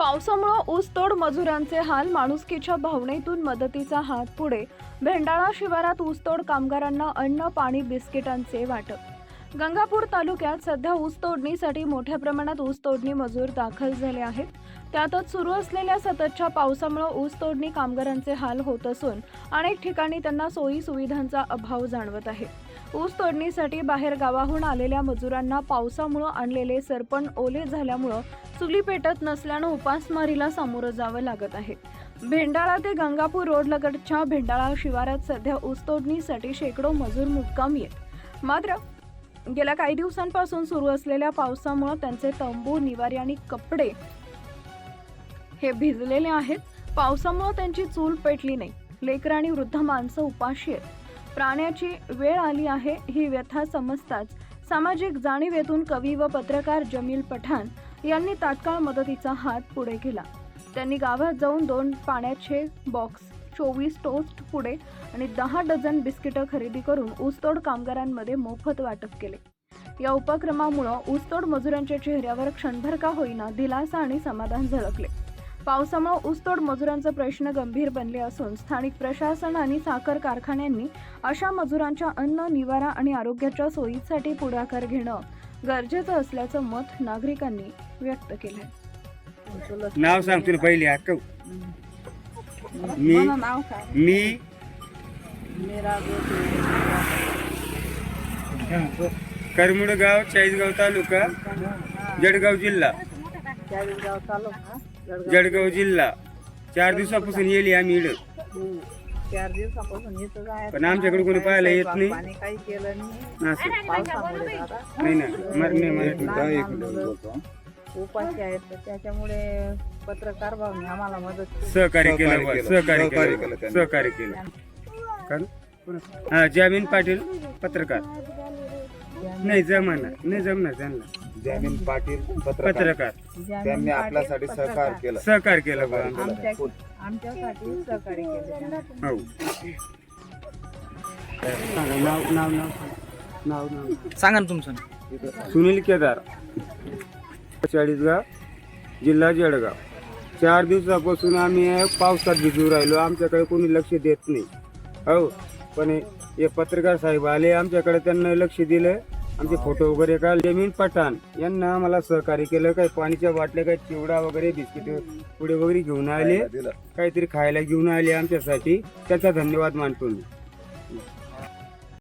पावसामुळं ऊसतोड मजुरांचे हाल माणुसकीच्या भावनेतून मदतीचा हात पुढे. भेंडाळा शिवारात ऊसतोड कामगारांना अन्न पाणी बिस्किटांचे वाटप. गंगापूर तालुक्यात सध्या ऊस तोडणीसाठी मोठ्या प्रमाणात ऊस तोडणी मजूर दाखल झाले आहेत. त्यातच सुरू असलेल्या सततच्या पावसामुळे ऊस तोडणी कामगारांचे हाल होत असून अनेक ठिकाणी त्यांना सोयी सुविधांचा अभाव जाणवत आहे. ऊस तोडणीसाठी बाहेर गावाहून आलेल्या मजुरांना पावसामुळं आणलेले सरपण ओले झाल्यामुळं चुली पेटत नसल्यानं उपासमारीला सामोरं जावं लागत आहे. भेंडाळा ते गंगापूर रोड लगतच्या भेंडाळा शिवारात सध्या ऊसतोडणीसाठी शेकडो मजूर मुक्कामी आहेत. मात्र गेल्या काही दिवसांपासून सुरू असलेल्या पावसामुळे त्यांचे तंबू निवारी आणि कपडे हे भिजलेले आहेत. पावसामुळे त्यांची चूल पेटली नाही. लेकर आणि वृद्ध माणसं उपाशी आहेत. प्राण्याची वेळ आली आहे ही व्यथा समजताच सामाजिक जाणीवेतून कवी व पत्रकार जमील पठाण यांनी तात्काळ मदतीचा हात पुढे केला. त्यांनी गावात जाऊन दोन पाण्याचे बॉक्स चोवीस टोस्ट पुढे आणि दहा डझन बिस्किटं खरेदी करून ऊसतोड कामगारांमध्ये मोफत वाटप केले. या उपक्रमामुळं ऊसतोड मजुरांच्या चेहऱ्यावर क्षणभर का होईना दिलासा आणि समाधान झळकले. पावसामुळे ऊसतोड मजुरांचा प्रश्न गंभीर बनले असून स्थानिक प्रशासन आणि साखर कारखान्यांनी अशा मजुरांच्या अन्न निवारा आणि आरोग्याच्या सोयीसाठी पुढाकार घेणं गरजेचं असल्याचं मत नागरिकांनी व्यक्त केलंय. नाव सांग तुला पहिले अक्का मी मला नाव काय? मी मीरा करमुड गाव चाळीसगाव तालुका जळगाव जिल्हा. चाळीसगाव तालुका जळगाव जळगाव जिल्हा. चार दिवसापासून येईल आम्ही हम्म. चार दिवसापासून पण आमच्याकडे कोणी पाहायला येत नाही. पाणी काही केलं नाही. ना उपाशी आहेत तर त्याच्यामुळे पत्रकार भाऊनी आम्हाला मदत केली. सहकार्य केलं सहकार्य बा, केलं. सहकार्य सहकार्य केलं केलं त्यांनी. सहकार्य केलं? हा जामीन पाटील पत्रकार. नाही जमणार नाही जमणार त्यांना. जमीन पाटील पत्रकार. पत्रकार. जामीन त्यांनी पाटील, आपल्यासाठी पत्रकार. सहकार केलं. सहकार्य केलं बा. आमच्या आमच्यासाठी सहकार्य केले त्यांनी. हो. सांगा, नाव नाव नाव. नाव नाव सांगा ना तुमचं सुनील केदार. चाळीसगाव जिल्हा जळगाव. चार दिवसापासून आम्ही पावसात भिजू राहिलो. आमच्याकडे कोणी लक्ष देत नाही. हो पण हे- पत्रकार साहेब आले आमच्याकडे त्यांना लक्ष दिलं. आमचे फोटो वगैरे काढले. जमीन पठाण यांना आम्हाला सहकार्य केलं. काही पाणीच्या बाटल्या काही चिवडा वगैरे बिस्किट पुढे वगैरे घेऊन आले. काहीतरी खायला घेऊन आले आमच्यासाठी. त्याचा धन्यवाद मानतो मी.